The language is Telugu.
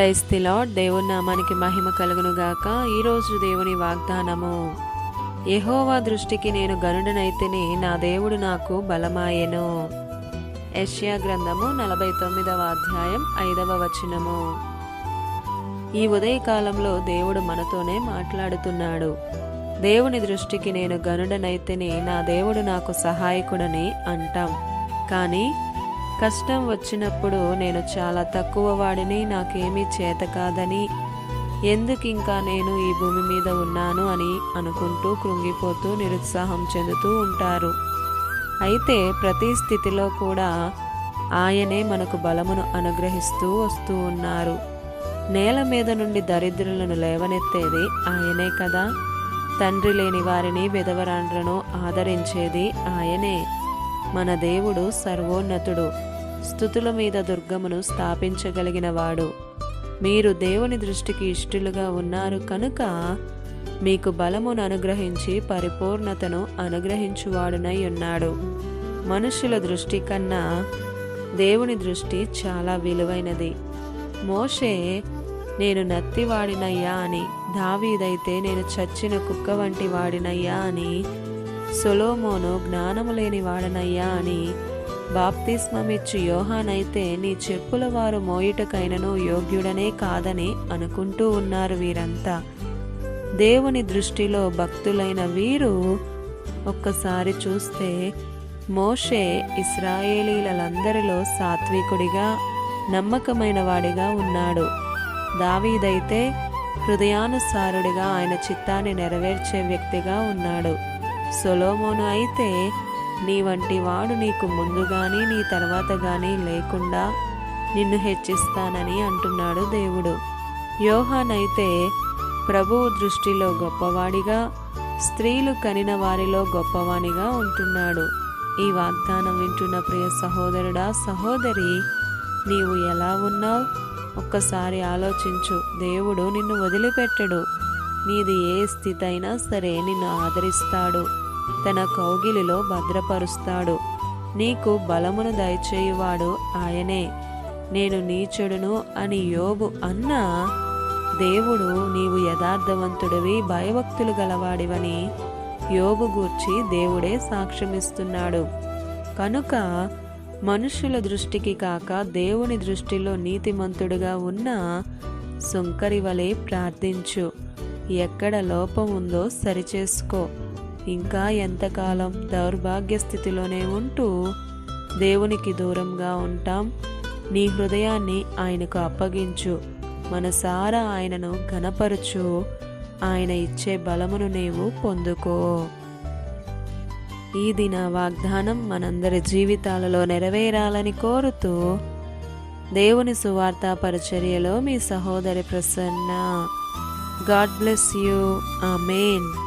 క్రైస్తిలో దేవుని నామానికి మహిమ కలుగును గాక ఈరోజు దేవుని వాగ్దానము యహోవా దృష్టికి నేను గనుడనైతేనే నా దేవుడు నాకు బలమాయెను. యెషయా గ్రంథము నలభై తొమ్మిదవ అధ్యాయం ఐదవ వచనము. ఈ ఉదయకాలంలో దేవుడు మనతోనే మాట్లాడుతున్నాడు. దేవుని దృష్టికి నేను గనుడనైతేనే నా దేవుడు నాకు సహాయకుడని అంటాం. కానీ కష్టం వచ్చినప్పుడు నేను చాలా తక్కువ వాడిని నాకేమీ చేత కాదని. ఎందుకు ఇంకా నేను ఈ భూమి మీద ఉన్నాను అని అనుకుంటూ కృంగిపోతూ నిరుత్సాహం చెందుతూ ఉంటారు. అయితే ప్రతి స్థితిలో కూడా ఆయనే మనకు బలమును అనుగ్రహిస్తూ వస్తూ ఉన్నారు. నేల మీద నుండి దరిద్రులను లేవనెత్తేది ఆయనే కదా. తండ్రి లేని వారిని విధవరాండ్రను ఆదరించేది ఆయనే. మన దేవుడు సర్వోన్నతుడు. స్థుతుల మీద దుర్గమును స్థాపించగలిగిన వాడు. మీరు దేవుని దృష్టికి ఇష్టలుగా ఉన్నారు కనుక మీకు బలమును అనుగ్రహించి పరిపూర్ణతను అనుగ్రహించువాడునై ఉన్నాడు. మనుషుల దృష్టి కన్నా దేవుని దృష్టి చాలా విలువైనది. మోషే నేను నత్తివాడినయ్యా అని దావీదైతే నేను చచ్చిన కుక్క వంటి వాడినయ్యా అని సొలోమోను జ్ఞానము లేని వాడనయ్యా అని బాప్తిస్మమిచ్చు యోహానైతే నీ చెప్పుల వారు మోయుటకైనను యోగ్యుడనే కాదని అనుకుంటూ ఉన్నారు వీరంతా. దేవుని దృష్టిలో భక్తులైన వీరు ఒక్కసారి చూస్తే మోషే ఇస్రాయేలీలందరిలో సాత్వికుడిగా నమ్మకమైన వాడిగా ఉన్నాడు. దావీదైతే హృదయానుసారుడిగా ఆయన చిత్తాన్ని నెరవేర్చే వ్యక్తిగా ఉన్నాడు. సొలోమోను అయితే నీ వంటి వాడు నీకు ముందుగానే నీ తర్వాత కానీ లేకుండా నిన్ను హెచ్చిస్తానని అంటున్నాడు దేవుడు. యోహానైతే ప్రభువు దృష్టిలో గొప్పవాడిగా స్త్రీలు కనిన వారిలో గొప్పవానిగా ఉంటున్నాడు. ఈ వాగ్దానం వింటున్న ప్రియ సహోదరుడా సహోదరి నీవు ఎలా ఉన్నావు? ఒక్కసారి ఆలోచించు. దేవుడు నిన్ను వదిలిపెట్టడు. నీది ఏ స్థితి అయినా సరే నిన్ను ఆదరిస్తాడు. తన కౌగిలిలో భద్రపరుస్తాడు. నీకు బలమును దయచేయువాడు ఆయనే. నేను నీచుడును అని యోబు అన్నా దేవుడు నీవు యథార్థవంతుడివి భయభక్తులు గలవాడివని యోగు గూర్చి దేవుడే సాక్ష్యమిస్తున్నాడు. కనుక మనుషుల దృష్టికి కాక దేవుని దృష్టిలో నీతిమంతుడుగా ఉన్న సుంకరి వలె ప్రార్థించు. ఎక్కడ లోపం ఉందో సరిచేసుకో. ఇంకా ఎంతకాలం దౌర్భాగ్య స్థితిలోనే ఉంటూ దేవునికి దూరంగా ఉంటాం? నీ హృదయాన్ని ఆయనకు అప్పగించు. మనసారా ఆయనను ఘనపరచు. ఆయన ఇచ్చే బలమును నీవు పొందుకో. ఈ దిన వాగ్దానం మనందరి జీవితాలలో నెరవేరాలని కోరుతూ దేవుని సువార్త పరిచర్యలో మీ సహోదరి Prasanna. God bless you. Amen.